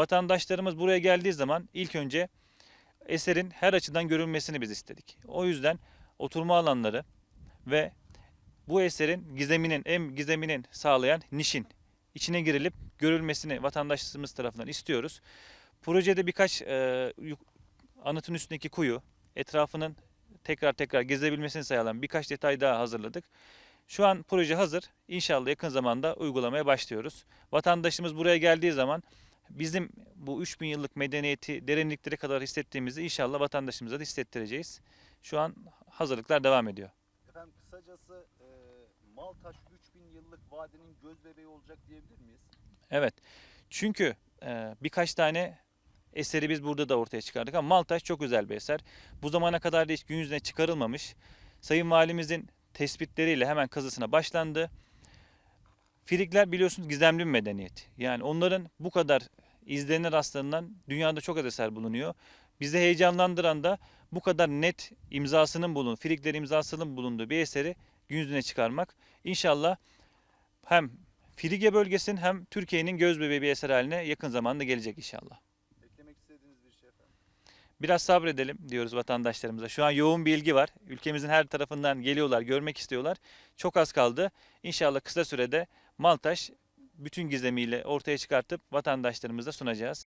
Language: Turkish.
Vatandaşlarımız buraya geldiği zaman ilk önce eserin her açıdan görülmesini biz istedik. O yüzden oturma alanları ve bu eserin gizeminin, en gizeminin sağlayan nişin içine girilip görülmesini vatandaşlarımız tarafından istiyoruz. Projede birkaç e, anıtın üstündeki kuyu, etrafının tekrar tekrar gezebilmesini sağlayan birkaç detay daha hazırladık. Şu an proje hazır. İnşallah yakın zamanda uygulamaya başlıyoruz. Vatandaşımız buraya geldiği zaman bizim bu 3000 yıllık medeniyeti derinliklere kadar hissettiğimizi inşallah vatandaşımıza da hissettireceğiz. Şu an hazırlıklar devam ediyor. Efendim kısacası e, Maltaş 3000 yıllık vadinin göz bebeği olacak diyebilir miyiz? Evet. Çünkü e, birkaç tane eseri biz burada da ortaya çıkardık ama Maltaş çok özel bir eser. Bu zamana kadar da hiç gün yüzüne çıkarılmamış. Sayın Valimizin tespitleriyle hemen kazısına başlandı. Frikler biliyorsunuz gizemli bir medeniyet. Yani onların bu kadar izlerine rastlanılan dünyada çok az eser bulunuyor. Bizi heyecanlandıran da bu kadar net imzasının bulunduğu, Frikler imzasının bulunduğu bir eseri gün yüzüne çıkarmak. İnşallah hem Frige bölgesinin hem Türkiye'nin göz bebeği bir eser haline yakın zamanda gelecek inşallah. Eklemek istediğiniz bir şey efendim. Biraz sabredelim diyoruz vatandaşlarımıza. Şu an yoğun bir ilgi var. Ülkemizin her tarafından geliyorlar, görmek istiyorlar. Çok az kaldı. İnşallah kısa sürede Maltaş bütün gizemiyle ortaya çıkartıp vatandaşlarımıza sunacağız.